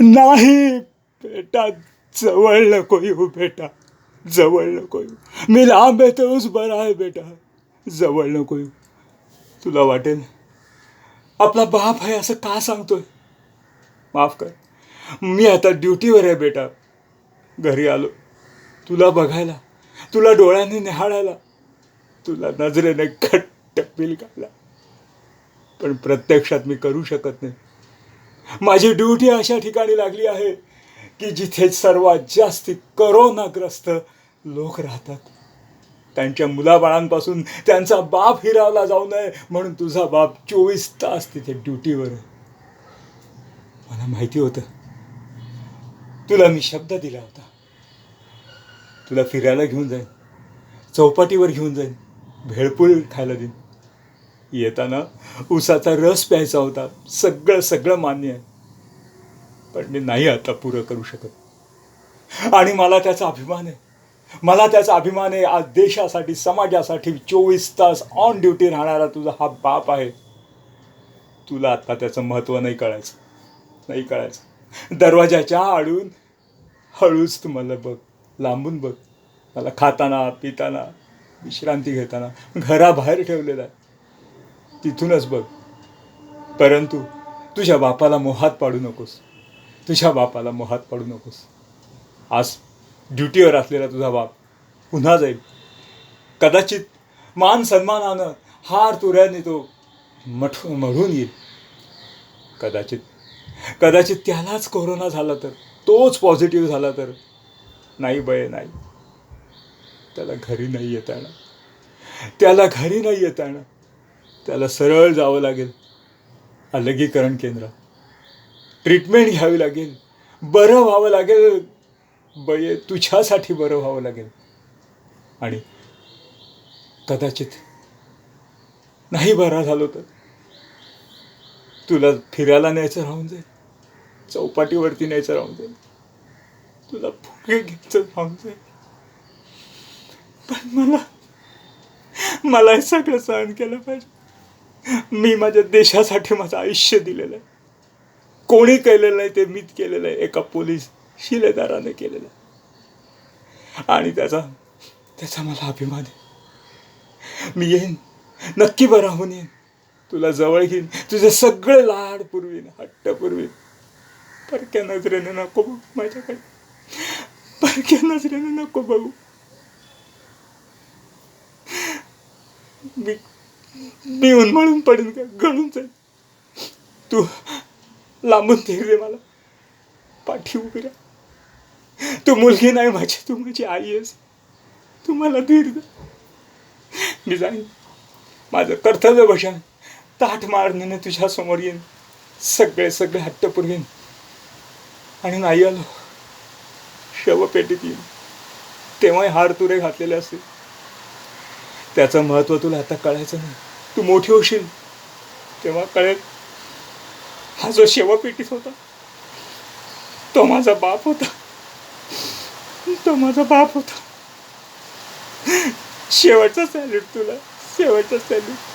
नाही बेटा जवळ नको येऊ बेटा जवळ नको येऊ. मी लांब येतोच बरं बरा आहे बेटा जवळ नको येऊ. तुला वाटेल? आपला बाप आहे असं का सांगतोय? माफ कर. मी आता ड्युटीवर आहे बेटा. घरी आलो. तुला बघायला तुला डोळ्यांनी निहाळायला तुला नजरेने घट्ट पिलकायला. पण प्रत्यक्षात मी करू शकत नाही. माझी ड्युटी अशा ठिकाणी लागली आहे की जिथे सर्वात जास्त करोनाग्रस्त लोक राहतात. त्यांच्या मुलाबाळांपासून त्यांचा बाप हिरावला जाऊ नये म्हणून तुझा बाप चोवीस तास तिथे ड्युटीवर मला माहिती होतं. तुला मी शब्द दिला होता. तुला फिरायला घेऊन जाईन. चौपाटीवर घेऊन जाईन. भेळपूळ खायला देईन. येताना उसाचा रस प्यायचा होता. सगळं सगळं मान्य आहे. पण मी नाही आता पुरं करू शकत. आणि मला त्याचा अभिमान आहे. मला त्याचा अभिमान आहे. आज देशासाठी समाजासाठी चोवीस तास ऑन ड्युटी राहणारा तुझा हा बाप आहे. तुला आता त्याचं महत्त्व नाही कळायचं. नाही कळायचं. दरवाजाच्या आडून हळूच तू मला बघ. लांबून बघ. मला खाताना पिताना विश्रांती घेताना घराबाहेर ठेवलेला आहे. तिथूनच बघ. परंतु तुझ्या बापाला मोहात पाडू नकोस. तुझ्या बापाला मोहात पाडू नकोस. आज ड्युटीवर असलेला तुझा बाप पुन्हा जाईल. कदाचित मान सन्मानानं हार तुऱ्याने तो मठ मढून येईल. कदाचित कदाचित त्यालाच कोरोना झाला तर तोच पॉझिटिव्ह झाला तर नाही बये नाही. त्याला घरी नाही येता येणार. त्याला घरी नाही येता येणार. त्याला सरळ जावं लागेल. अलगीकरण केंद्रात ट्रीटमेंट घ्यावी लागेल. बरं व्हावं लागेल. बये तुझ्यासाठी बरं व्हावं लागेल. आणि कदाचित नाही बरा झालो तर तुला फिरायला न्यायचं राहून जाईल. चौपाटीवरती न्यायचं राहून जाईल. तुला फुगे घ्यायचं राहून जाईल. पण मला मला हे सगळं सहन केलं पाहिजे. मी माझ्या देशासाठी माझं आयुष्य दिलेलं आहे. कोणी केलेलं नाही ते मीच केलेलं आहे. एका पोलीस शिलेदाराने केलेलं आहे. आणि त्याचा त्याचा मला अभिमान आहे. मी येईन. नक्की बरा होऊन येईन. तुला जवळ घेईन. तुझे सगळे लाड पुरवीन हट्ट पुरवीन. परक्या नजरेने नको बघू माझ्याकडे. परक्या नजरेने नको बघू. मी मी उन्मळून पडेन का? गळून जाईल तू लांबून धीर दे मला. पाठी उभी राहा. तू मुलगी नाही माझी. तू माझी आई आहेस. तू मला धीर दे. मी जाईन. माझं कर्तव्य भजन ताठ मारण्याने तुझ्या समोर येईन. सगळे सगळे हट्ट पुरवीन आणि नाही आलो. शवपेटीत येईन. तेव्हाही हार तुरे घातलेले असतील त्याचं महत्त्व तुला आता कळायचं नाही. तू मोठी होशील. तेव्हा कळेल. हा जो शेवापेटीत होता तो माझा बाप होता. तो माझा बाप होता. शेवटचा सॅल्यूट तुला. शेवटचा सॅल्यूट